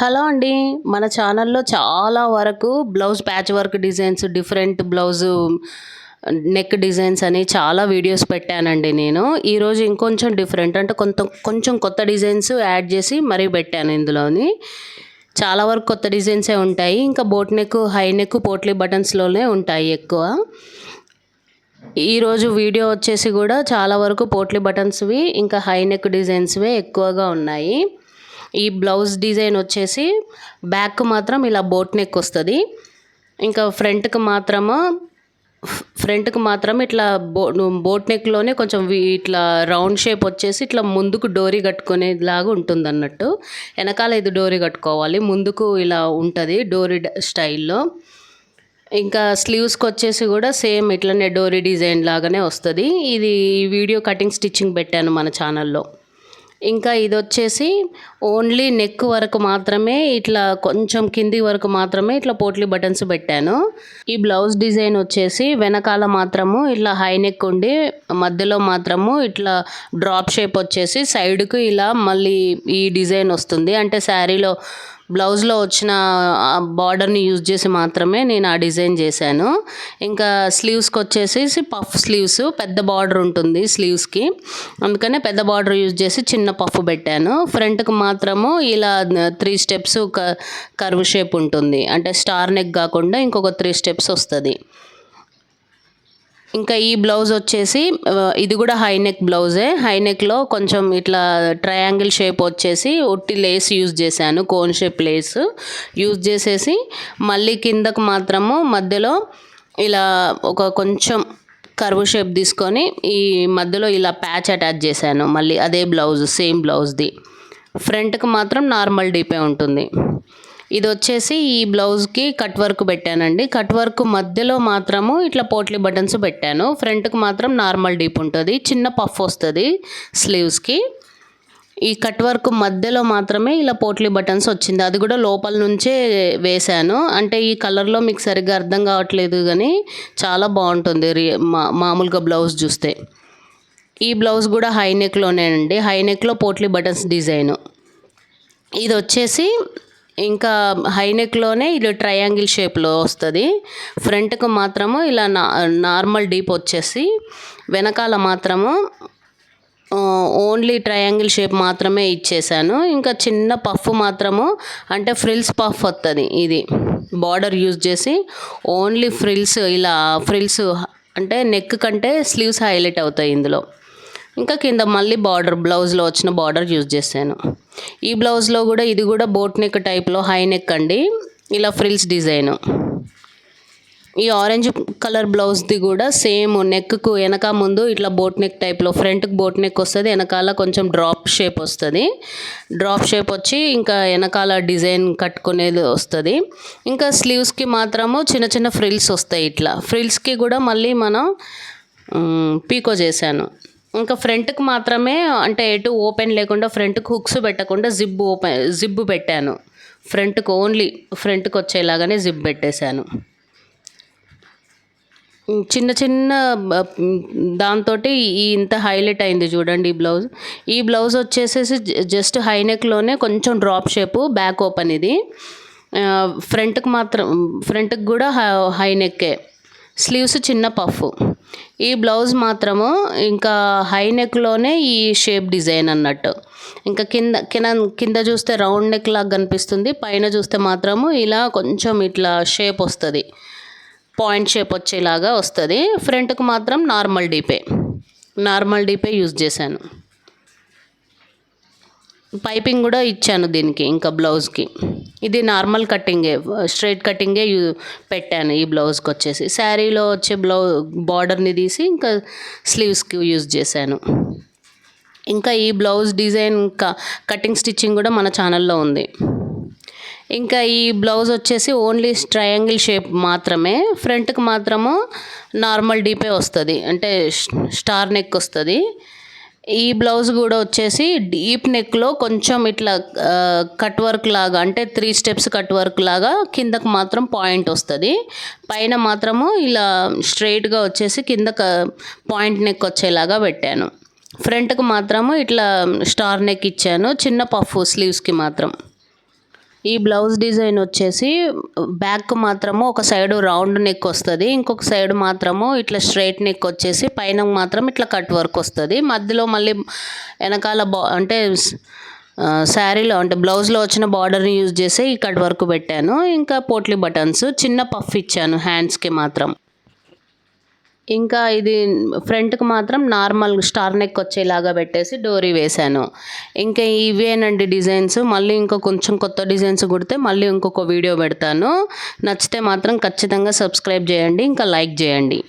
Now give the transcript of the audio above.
Hello అండి. మన ఛానల్లో చాలా వరకు blouse patch work designs different blouse neck designs అని చాలా వీడియోస్ పెట్టానండి నేను. ఈరోజు ఇంకొంచెం డిఫరెంట్ అంటే కొంత కొంచెం కొత్త డిజైన్స్ యాడ్ చేసి మరీ పెట్టాను ఇందులోని. చాలా వరకు కొత్త డిజైన్సే ఉంటాయి. ఇంకా boat neck high neck potli బటన్స్లోనే ఉంటాయి ఎక్కువ. ఈరోజు వీడియో వచ్చేసి కూడా చాలా వరకు పోట్లీ బటన్స్వి ఇంకా హై నెక్ డిజైన్స్వే ఎక్కువగా ఉన్నాయి. ఈ బ్లౌజ్ డిజైన్ వచ్చేసి బ్యాక్ మాత్రం ఇలా బోట్ నెక్ వస్తుంది. ఇంకా ఫ్రంట్కి మాత్రము ఫ్రంట్కి మాత్రం ఇట్లా బో బోట్ నెక్లోనే కొంచెం ఇట్లా రౌండ్ షేప్ వచ్చేసి ఇట్లా ముందుకు డోరీ కట్టుకునేలాగా ఉంటుంది అన్నట్టు వెనకాల ఇది డోరీ కట్టుకోవాలి. ముందుకు ఇలా ఉంటుంది డోరీ డ- స్టైల్లో. ఇంకా స్లీవ్స్కి వచ్చేసి కూడా సేమ్ ఇట్లనే డోరీ డిజైన్ లాగానే వస్తుంది. ఇది వీడియో కటింగ్ స్టిచ్చింగ్ పెట్టాను మన ఛానల్లో. ఇంకా ఇది వచ్చేసి ఓన్లీ నెక్ వరకు మాత్రమే ఇట్లా కొంచెం కింది వరకు మాత్రమే ఇట్లా పోట్లీ బటన్స్ పెట్టాను. ఈ బ్లౌజ్ డిజైన్ వచ్చేసి వెనకాల మాత్రము ఇట్లా హై నెక్ ఉండి మధ్యలో మాత్రము ఇట్లా డ్రాప్ షేప్ వచ్చేసి సైడ్కు ఇలా మళ్ళీ ఈ డిజైన్ వస్తుంది. అంటే శారీలో బ్లౌజ్లో వచ్చిన బార్డర్ని యూజ్ చేసి మాత్రమే నేను ఆ డిజైన్ చేశాను. ఇంకా స్లీవ్స్కి వచ్చేసి పఫ్ స్లీవ్స్ పెద్ద బార్డర్ ఉంటుంది స్లీవ్స్కి. అందుకనే పెద్ద బార్డర్ యూజ్ చేసి చిన్న పఫ్ పెట్టాను. ఫ్రంట్కి మాత్రము ఇలా త్రీ స్టెప్స్ కర్వ్ షేప్ ఉంటుంది. అంటే స్టార్ నెక్ కాకుండా ఇంకొక త్రీ స్టెప్స్ వస్తుంది. ఇంకా ఈ బ్లౌజ్ వచ్చేసి ఇది కూడా హై నెక్ బ్లౌజే హై నెక్లో కొంచెం ఇట్లా ట్రయాంగిల్ షేప్ వచ్చేసి ఒట్టి లేస్ యూజ్ చేశాను కోన్ షేప్ లేస్ యూజ్ చేసేసి మళ్ళీ కిందకు మాత్రము మధ్యలో ఇలా ఒక కొంచెం కర్వ్ షేప్ తీసుకొని ఈ మధ్యలో ఇలా ప్యాచ్ అటాచ్ చేశాను. మళ్ళీ అదే బ్లౌజ్ సేమ్ బ్లౌజ్ది ఫ్రంట్కి మాత్రం నార్మల్ డీపే ఉంటుంది. ఇది వచ్చేసి ఈ బ్లౌజ్కి కట్ వర్క్ పెట్టానండి. కట్ వర్క్ మధ్యలో మాత్రము ఇట్లా పోట్లీ బటన్స్ పెట్టాను. ఫ్రంట్కి మాత్రం నార్మల్ డీప్ ఉంటుంది. చిన్న పఫ్ వస్తుంది స్లీవ్స్కి. ఈ కట్ వర్క్ మధ్యలో మాత్రమే ఇలా పోట్లీ బటన్స్ వచ్చింది. అది కూడా లోపల నుంచే వేశాను. అంటే ఈ కలర్లో మీకు సరిగ్గా అర్థం కావట్లేదు కానీ చాలా బాగుంటుంది రి- మా మామూలుగా బ్లౌజ్ చూస్తే. ఈ బ్లౌజ్ కూడా హై నెక్లోనేనండి హై నెక్లో పోట్లీ బటన్స్ డిజైను. ఇది వచ్చేసి ఇంకా హైనెక్లోనే ఇది ట్రయాంగిల్ షేప్లో వస్తుంది. ఫ్రంట్కు మాత్రము ఇలా నా నార్మల్ డీప్ వచ్చేసి వెనకాల మాత్రము ఓన్లీ ట్రయాంగిల్ షేప్ మాత్రమే ఇచ్చేసాను. ఇంకా చిన్న పఫ్ మాత్రము అంటే ఫ్రిల్స్ పఫ్ వస్తుంది ఇది. బార్డర్ యూజ్ చేసి ఓన్లీ ఫ్రిల్స్ ఇలా ఫ్రిల్స్ అంటే నెక్ కంటే స్లీవ్స్ హైలైట్ అవుతాయి ఇందులో. ఇంకా కింద మళ్ళీ బార్డర్ బ్లౌజ్లో వచ్చిన బార్డర్ యూజ్ చేశాను. ఈ బ్లౌజ్లో కూడా ఇది కూడా బోట్ నెక్ టైప్లో హై నెక్ అండి. ఇలా ఫ్రిల్స్ డిజైన్. ఈ ఆరెంజ్ కలర్ బ్లౌజ్ది కూడా సేమ్ నెక్కు వెనక ముందు ఇట్లా బోట్ నెక్ టైప్లో ఫ్రంట్కి బోట్ నెక్ వస్తుంది వెనకాల కొంచెం డ్రాప్ షేప్ వస్తుంది. డ్రాప్ షేప్ వచ్చి ఇంకా వెనకాల డిజైన్ కట్టుకునేది వస్తుంది. ఇంకా స్లీవ్స్కి మాత్రము చిన్న చిన్న ఫ్రిల్స్ వస్తాయి ఇట్లా. ఫ్రిల్స్కి కూడా మళ్ళీ మనం పీకో చేశాను. ఇంకా ఫ్రంట్కి మాత్రమే అంటే ఎటు ఓపెన్ లేకుండా ఫ్రంట్కి హుక్స్ పెట్టకుండా జిబ్ ఓపెన్ జిబ్ పెట్టాను. ఫ్రంట్కి ఓన్లీ ఫ్రంట్కి వచ్చేలాగానే జిబ్ పెట్టేశాను. చిన్న చిన్న దాంతో ఈ ఇంత హైలైట్ అయింది చూడండి ఈ బ్లౌజ్. ఈ బ్లౌజ్ వచ్చేసేసి జ- జస్ట్ హై నెక్లోనే కొంచెం డ్రాప్ షేపు బ్యాక్ ఓపెన్ ఇది. ఫ్రంట్కి మాత్రం ఫ్రంట్కి కూడా హై- హై స్లీవ్స్ చిన్న పఫ్. ఈ బ్లౌజ్ మాత్రము ఇంకా హై నెక్లోనే ఈ షేప్ డిజైన్ అన్నట్టు. ఇంకా కింద కింద కింద చూస్తే రౌండ్ నెక్ లాగా కనిపిస్తుంది. పైన చూస్తే మాత్రము ఇలా కొంచెం ఇట్లా షేప్ వస్తుంది. పాయింట్ షేప్ వచ్చేలాగా వస్తుంది. ఫ్రంట్కి మాత్రం నార్మల్ డీపే. నార్మల్ డీపే యూజ్ చేశాను. పైపింగ్ కూడా ఇచ్చాను దీనికి ఇంకా బ్లౌజ్కి. ఇది నార్మల్ కటింగే స్ట్రైట్ కటింగే యూ పెట్టాను ఈ బ్లౌజ్కి వచ్చేసి. శారీలో వచ్చే బ్లౌ బార్డర్ని తీసి ఇంకా స్లీవ్స్కి యూజ్ చేశాను. ఇంకా ఈ బ్లౌజ్ డిజైన్ ఇంకా కటింగ్ స్టిచ్చింగ్ కూడా మన ఛానల్లో ఉంది. ఇంకా ఈ బ్లౌజ్ వచ్చేసి ఓన్లీ ట్రయాంగిల్ షేప్ మాత్రమే ఫ్రంట్కి మాత్రము నార్మల్ డీపే వస్తుంది. అంటే స్టార్ నెక్ వస్తుంది. ఈ బ్లౌజ్ కూడా వచ్చేసి డీప్ నెక్లో కొంచెం ఇట్లా కట్ వర్క్ లాగా అంటే త్రీ స్టెప్స్ కట్ వర్క్ లాగా కిందకు మాత్రం పాయింట్ వస్తుంది. పైన మాత్రము ఇలా స్ట్రైట్గా వచ్చేసి కింద పాయింట్ నెక్ వచ్చేలాగా పెట్టాను. ఫ్రంట్కి మాత్రము ఇట్లా స్టార్ నెక్ ఇచ్చాను చిన్న పఫ్ స్లీవ్స్కి మాత్రం. ఈ బ్లౌజ్ డిజైన్ వచ్చేసి బ్యాక్ మాత్రము ఒక సైడ్ రౌండ్ నెక్ వస్తుంది ఇంకొక సైడ్ మాత్రము ఇట్లా స్ట్రైట్ నెక్ వచ్చేసి పైన మాత్రం ఇట్లా కట్ వర్క్ వస్తుంది. మధ్యలో మళ్ళీ వెనకాల బా అంటే శారీలో అంటే బ్లౌజ్లో వచ్చిన బార్డర్ని యూజ్ చేసి ఈ కట్ వర్క్ పెట్టాను. ఇంకా పోట్లీ బటన్స్ చిన్న పఫ్ ఇచ్చాను హ్యాండ్స్కి మాత్రం. ఇంకా ఇది ఫ్రంట్కి మాత్రం నార్మల్ స్టార్ నెక్ వచ్చేలాగా పెట్టేసి డోరీ వేశాను. ఇంకా ఇవేనండి డిజైన్స్. మళ్ళీ ఇంకా కొంచెం కొత్త డిజైన్స్ కుడితే మళ్ళీ ఇంకొక వీడియో పెడతాను. నచ్చితే మాత్రం ఖచ్చితంగా సబ్స్క్రైబ్ చేయండి ఇంకా లైక్ చేయండి.